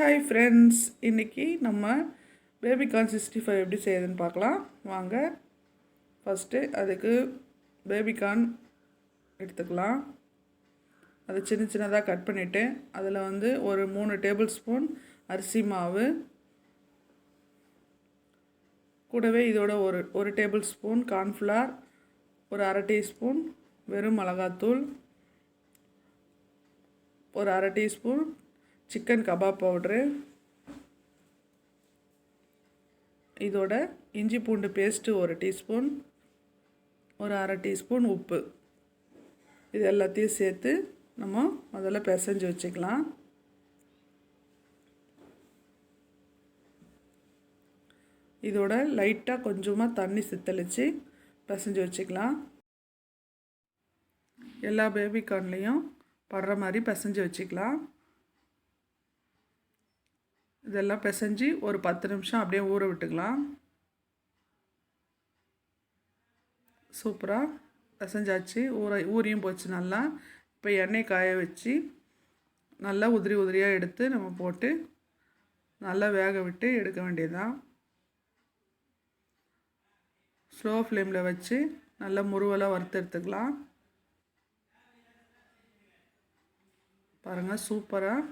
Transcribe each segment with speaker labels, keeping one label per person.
Speaker 1: Hi friends இன்றைக்கி நம்ம baby corn sixty five எப்படி செய்யுதுன்னு பார்க்கலாம். வாங்க ஃபஸ்ட்டு அதுக்கு பேபிகார்ன் எடுத்துக்கலாம். அதை சின்ன சின்னதாக கட் பண்ணிவிட்டு அதில் வந்து ஒரு மூணு டேபிள் ஸ்பூன் அரிசி மாவு கூடவே இதோட ஒரு ஒரு டேபிள் ஸ்பூன் கார்ன்ஃப்ளார் ஒரு அரை டீஸ்பூன் வெறும் மிளகாத்தூள் ஒரு அரை டீஸ்பூன் சிக்கன் கபாப் பவுட்ரு இதோட இஞ்சி பூண்டு பேஸ்ட்டு ஒரு டீஸ்பூன் ஒரு அரை டீஸ்பூன் உப்பு. இது எல்லாத்தையும் சேர்த்து நம்ம முதல்ல பிசைஞ்சு வச்சுக்கலாம். இதோட லைட்டாக கொஞ்சமாக தண்ணி சித்தளித்து பிசைஞ்சு வச்சுக்கலாம். எல்லா பேபி கார்ன்லேயும் படுற மாதிரி பிசைஞ்சு வச்சுக்கலாம். இதெல்லாம் பிசைஞ்சு ஒரு பத்து நிமிஷம் அப்படியே ஊற விட்டுக்கலாம். சூப்பராக பிசைஞ்சாச்சு. ஊற ஊறியும் போச்சு நல்லா. இப்போ எண்ணெய் காய வச்சு நல்லா உதிரி உதிரியாக எடுத்து நம்ம போட்டு நல்லா வேக விட்டு எடுக்க வேண்டியதுதான். ஸ்லோ ஃப்ளேமில் வச்சு நல்லா முருவலாக வறுத்து எடுத்துக்கலாம். பாருங்கள் சூப்பராக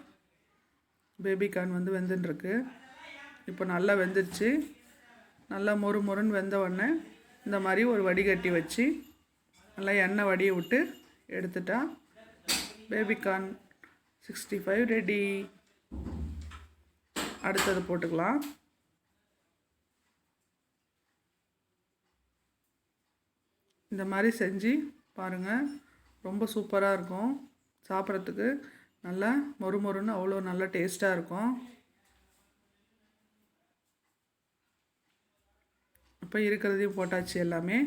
Speaker 1: பேபி கார்ன் வந்து வெந்துட்டுருக்கு இப்போ நல்லா வெந்துருச்சு. நல்லா மொறு மொறுன்னு வெந்த உடனே இந்த மாதிரி ஒரு வடிகட்டி வச்சு நல்லா எண்ணெய் வடியை விட்டு எடுத்துட்டா baby corn sixty five ready. அடுத்தது போட்டுக்கலாம். இந்த மாதிரி செஞ்சு பாருங்கள் ரொம்ப சூப்பராக இருக்கும். சாப்பிட்றதுக்கு நல்லா மொறு மொறுன்னு அவ்வளோ நல்லா டேஸ்ட்டாக இருக்கும். இப்போ இருக்கிறதையும் போட்டாச்சு எல்லாமே.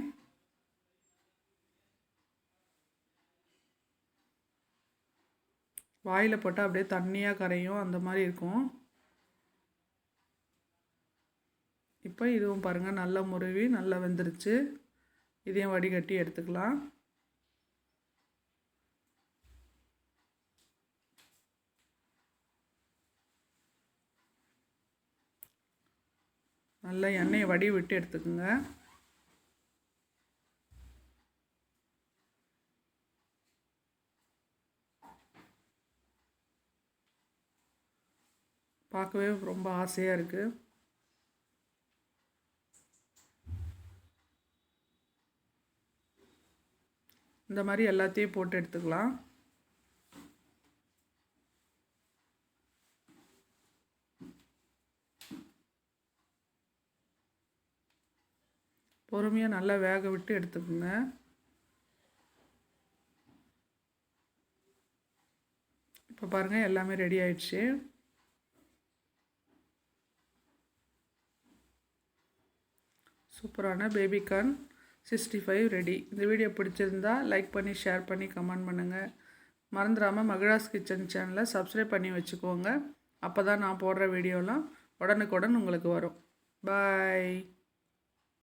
Speaker 1: வாயில் போட்டால் அப்படியே தண்ணியாக கரையும் அந்த மாதிரி இருக்கும். இப்போ இதுவும் பாருங்கள் நல்லா முருவி நல்லா வெந்துருச்சு. இதையும் வடிகட்டி எடுத்துக்கலாம். நல்லா எண்ணெயை வடி விட்டு எடுத்துக்கோங்க. பார்க்கவே ரொம்ப ஆசையாக இருக்குது இந்த மாதிரி எல்லாத்தையும் போட்டு எடுத்துக்கலாம். பொறுமையாக நல்லா வேக விட்டு எடுத்துக்கோங்க. இப்போ பாருங்கள் எல்லாமே ரெடி ஆயிடுச்சு. சூப்பரான baby corn sixty five ready video video பிடிச்சிருந்தா லைக் பண்ணி ஷேர் பண்ணி கமெண்ட் பண்ணுங்கள் மறந்துடாமல் மகிழாஸ் கிச்சன் சேனலை சப்ஸ்கிரைப் பண்ணி வச்சுக்கோங்க. அப்போ தான் நான் போடுற வீடியோலாம் உடனுக்குடன் உங்களுக்கு வரும். பாய்